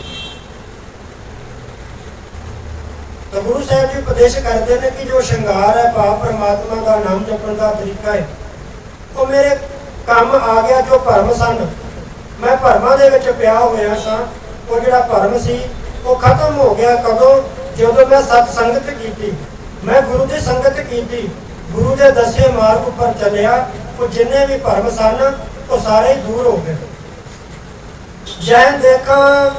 ਤਾਂ ਗੁਰੂ ਸਾਹਿਬ ਜੀ ਉਪਦੇਸ਼ ਕਰਦੇ ਨੇ ਕਿ ਜੋ ਸ਼ਿੰਗਾਰ ਹੈ ਭਾਵ ਪਰਮਾਤਮਾ ਦਾ, ਨਾਮ ਜਪਣ ਦਾ ਤਰੀਕਾ ਹੈ, ਉਹ ਮੇਰੇ ਕੰਮ ਆ ਗਿਆ ਜੋ ਭਰਮ ਸਨ ਮੈਂ ਭਰਮਾਂ ਦੇ ਵਿੱਚ ਪਿਆ ਹੋਇਆ ਸਾਂ। ਉਹ ਜਿਹੜਾ ਭਰਮ ਸੀ, ਉਹ ਖਤਮ ਹੋ ਗਿਆ ਕਦੋਂ? ਜਦੋਂ ਮੈਂ ਸਤ ਸੰਗਤ ਕੀਤੀ। ਮੈਂ ਗੁਰੂ ਦੀ ਸੰਗਤ ਕੀਤੀ। ਗੁਰੂ ਦੇ ਦੱਸੇ ਮਾਰਗ ਉੱਪਰ ਚੱਲਿਆ। ਉਹ ਜਿੰਨੇ ਵੀ ਭਰਮ ਸਨ, ਉਹ ਸਾਰੇ ਦੂਰ ਹੋ ਗਏ। ਜੈ ਦੇਖਾਂ,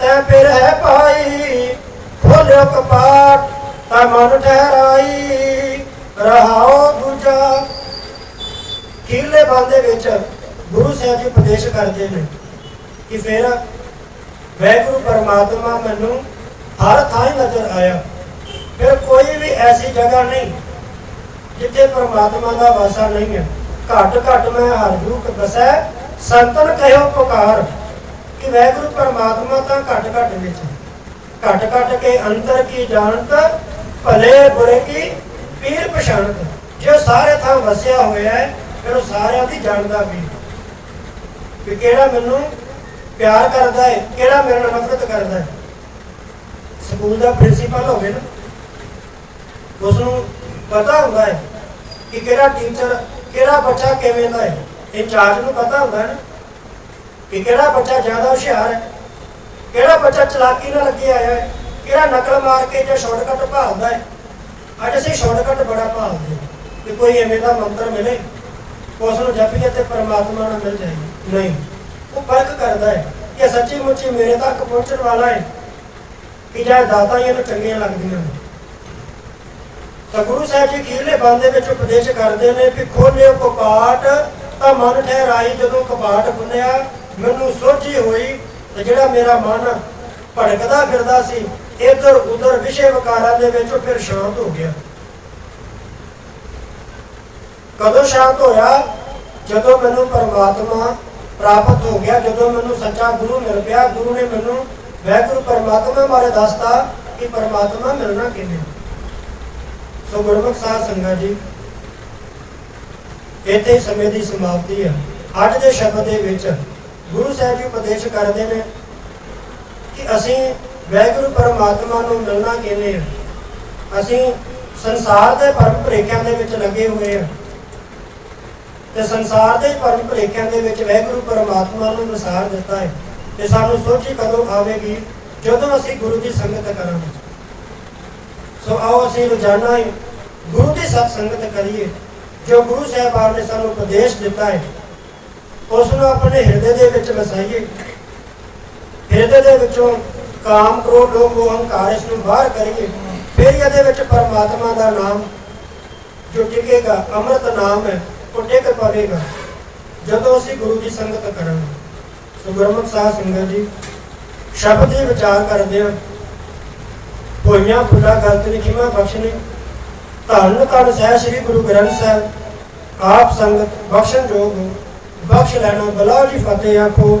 ਤੈ ਫਿਰ ਹੈ ਭਾਈ। ਖੋਲਿਓ ਕਪਾਟ, ਤਾਂ ਮਨ ਠਹਿਰਾਈ, ਰਹਾਓ ਦੂਜਾ। ਕੀਲੇ ਬੰਦੇ ਵਿੱਚ ਗੁਰੂ ਸਾਹਿਬ ਜੀ ਉਪਦੇਸ਼ ਕਰਦੇ ਨੇ ਕਿ ਫਿਰ ਵੈਗੁਰੂ ਪਰਮਾਤਮਾ ਮੈਨੂੰ ਹਰ ਥਾਂ ਨਜ਼ਰ ਆਇਆ। ਫਿਰ ਕੋਈ ਵੀ ਐਸੀ ਜਗ੍ਹਾ ਨਹੀਂ ਜਿੱਥੇ ਪਰਮਾਤਮਾ ਦਾ ਵਾਸਾ ਨਹੀਂ ਹੈ। ਘੱਟ ਘੱਟ ਮੈਂ ਹਰ ਜੂਕ ਦਸੈ, ਸੰਤਨ ਕਹਿਓ ਪੁਕਾਰ ਕਿ ਵੈਗੁਰੂ ਪਰਮਾਤਮਾ ਤਾਂ ਘੱਟ ਘੱਟ ਵਿੱਚ ਹੈ। ਘਟ ਘਟ ਕੇ ਅੰਦਰ ਕੀ ਜਾਣਤ, ਭਲੇ ਬੁਰੇ ਕੀ ਪੀਰ ਪਛਾਣਤ। ਜੋ ਸਾਰੇ ਥਾਂ ਵਸਿਆ ਹੋਇਆ ਹੈ, ਫਿਰ ਉਹ ਸਾਰਿਆਂ ਦੀ ਜਾਣਦਾ ਵੀ ਕਿ ਕਿਹੜਾ ਮੈਨੂੰ ਪਿਆਰ ਕਰਦਾ ਹੈ, ਕਿਹੜਾ ਮੇਰੇ ਨਾਲ ਨਫ਼ਰਤ ਕਰਦਾ ਹੈ? ਸਕੂਲ ਦਾ ਪ੍ਰਿੰਸੀਪਲ ਹੋਵੇ ਨਾ ਉਸ ਨੂੰ ਪਤਾ ਹੁੰਦਾ ਹੈ ਕਿ ਕਿਹੜਾ ਟੀਚਰ ਕਿਹੜਾ ਬੱਚਾ ਕਿਵੇਂ ਦਾ ਹੈ। ਇੰਚਾਰਜ ਨੂੰ ਪਤਾ ਹੁੰਦਾ ਹੈ ਨਾ, ਕਿ ਕਿਹੜਾ ਬੱਚਾ ਜ਼ਿਆਦਾ ਹੁਸ਼ਿਆਰ ਹੈ। ਬੱਚਾ ਚਲਾਕੀ ਨਾਲ ਲੱਗੇ ਆਇਆ ਹੈ। ਕਿਹੜਾ ਨਕਲ ਮਾਰ ਕੇ ਜਾਂ ਸ਼ਾਰਟਕਟ ਭਾਲਦਾ ਹੈ? ਅੱਜ ਅਸੀਂ ਸ਼ਾਰਟਕਟ ਬੜਾ ਭਾਲਦੇ ਕਿ ਕੋਈ ਐਵੇਂ ਦਾ ਮੰਤਰ ਮਿਲੇ, ਉਸ ਨੂੰ ਜਪੀਏ ਤੇ ਪਰਮਾਤਮਾ ਨਾਲ ਮਿਲ ਜਾਏਗੀ ਨਹੀਂ, ਉਹ ਫ਼ਰਕ ਕਰਦਾ ਹੈ ਕਿ ਸੱਚੀ ਮੁੱਚੀ ਮੇਰੇ ਤੱਕ ਪਹੁੰਚਣ ਵਾਲਾ ਹੈ ਕਿ ਜਾਂ ਦਾਤਾਂ ਇਹਨੂੰ ਚੰਗੀਆਂ ਲੱਗਦੀਆਂ ਨੇ। ਤਾਂ ਗੁਰੂ ਸਾਹਿਬ ਜੀ ਖੀਰਲੇ ਬੰਦ ਦੇ ਵਿੱਚ ਉਪਦੇਸ਼ ਕਰਦੇ ਨੇ ਕਿ ਖੋਲਿਓ ਕਪਾਟ, ਤਾਂ ਮਨ ਠਹਿਰਾਈ ਜਦੋਂ ਕਪਾਟ ਖੁੱਲਿਆ ਮੈਨੂੰ ਸੋਝੀ ਹੋਈ ਤੇ ਜਿਹੜਾ ਮੇਰਾ ਮਨ ਭੜਕਦਾ ਫਿਰਦਾ ਸੀ, ਇਧਰ ਉਧਰ ਵਿਸ਼ੇ ਵਿਕਾਰਾਂ ਦੇ ਵਿੱਚ ਫਿਰ ਸ਼ਾਂਤ ਹੋ ਗਿਆ। ਕਦੋਂ ਸ਼ਾਂਤ ਹੋਇਆ? ਜਦੋਂ ਮੈਨੂੰ ਪਰਮਾਤਮਾ ਪ੍ਰਾਪਤ ਹੋ ਗਿਆ, ਜਦੋਂ ਮੈਨੂੰ ਸੱਚਾ ਗੁਰੂ ਮਿਲ ਪਿਆ, ਗੁਰੂ ਨੇ ਮੈਨੂੰ ਵੈਗੁਰੂ ਪਰਮਾਤਮਾ ਬਾਰੇ ਦੱਸਤਾ ਕਿ ਪਰਮਾਤਮਾ ਮਿਲਣਾ ਕਿਵੇਂ? ਸੋ ਗੁਰਮੁਖ ਸਾਹਿਬ ਸੰਗਤ ਜੀ, ਇੱਥੇ ਸਮੇਂ ਦੀ ਸਮਾਪਤੀ ਹੈ। ਅੱਜ ਦੇ ਸ਼ਬਦ ਦੇ ਵਿੱਚ ਗੁਰੂ ਸਾਹਿਬ ਜੀ ਉਪਦੇਸ਼ ਕਰਦੇ ਨੇ ਕਿ ਅਸੀਂ ਵੈਗੁਰੂ ਪਰਮਾਤਮਾ ਨੂੰ ਮਿਲਣਾ ਕਿਵੇਂ ਹੈ ਅਸੀਂ ਸੰਸਾਰ ਦੇ ਪਰਮ ਭਰੇਖਿਆਂ ਦੇ ਵਿੱਚ ਲੱਗੇ ਹੋਏ ਹਾਂ ਤੇ ਸੰਸਾਰ ਦੇ ਪਰਮ ਭਰੇਖਿਆਂ ਦੇ ਵਿੱਚ ਵੈਗੁਰੂ ਪਰਮਾਤਮਾ ਨੂੰ ਵਿਸਾਰ ਦਿੱਤਾ ਹੈ। ਤੇ ਸਾਨੂੰ ਸੋਚੀ ਕਦੋਂ ਆਵੇਗੀ? ਜਦੋਂ ਅਸੀਂ ਗੁਰੂ ਦੀ ਸੰਗਤ ਕਰਾਂਗੇ। ਸੋ ਆਓ ਅਸੀਂ ਰੋਜ਼ਾਨਾ ਹੀ ਗੁਰੂ ਦੀ ਸਤ ਸੰਗਤ ਕਰੀਏ। ਜੋ ਗੁਰੂ ਸਾਹਿਬਾਨ ਨੇ ਸਾਨੂੰ ਉਪਦੇਸ਼ ਦਿੱਤਾ ਹੈ, ਉਸ ਨੂੰ ਆਪਣੇ ਹਿਰਦੇ ਦੇ ਵਿੱਚ ਵਸਾਈਏ। ਹਿਰਦੇ ਦੇ ਵਿੱਚੋਂ ਕਾਮ, ਕ੍ਰੋਧ, ਲੋਭ ਮੋਹ ਹੰਕਾਰ ਇਸ ਨੂੰ ਬਾਹਰ ਕਰੀਏ, ਫਿਰ ਇਹਦੇ ਵਿੱਚ ਪਰਮਾਤਮਾ ਦਾ ਨਾਮ ਜੋ ਟਿਕੇਗਾ ਅੰਮ੍ਰਿਤ ਨਾਮ ਹੈ ਉਹ ਟਿਕ ਪਵੇਗਾ। ਜਦੋਂ ਅਸੀਂ ਗੁਰੂ ਦੀ ਸੰਗਤ ਕਰਾਂਗੇ ਸੋ ਗੁਰਮੁਖ ਸਾਹਿਬ ਸੰਗਤ ਜੀ, ਸ਼ਬਦ ਦੇ ਵਿਚਾਰ ਕਰਦੇ ਹਾਂ। ਹੋਈਆਂ ਫੁੱਲਾ ਗਲਤ ਨਹੀਂ ਖਿਮਾ, ਬਖਸ਼ਣੀ, ਧੰਨ ਧੰਨ ਸਹਿ ਸ੍ਰੀ ਗੁਰੂ ਗ੍ਰੰਥ ਸਾਹਿਬ, ਆਪ ਸੰਗਤ ਬਖਸ਼ਣ ਜੋਗ ਬਖਸ਼ ਲੈਣਾ ਬਲਾ ਜੀ ਫਤਿਹ ਆਖੋ।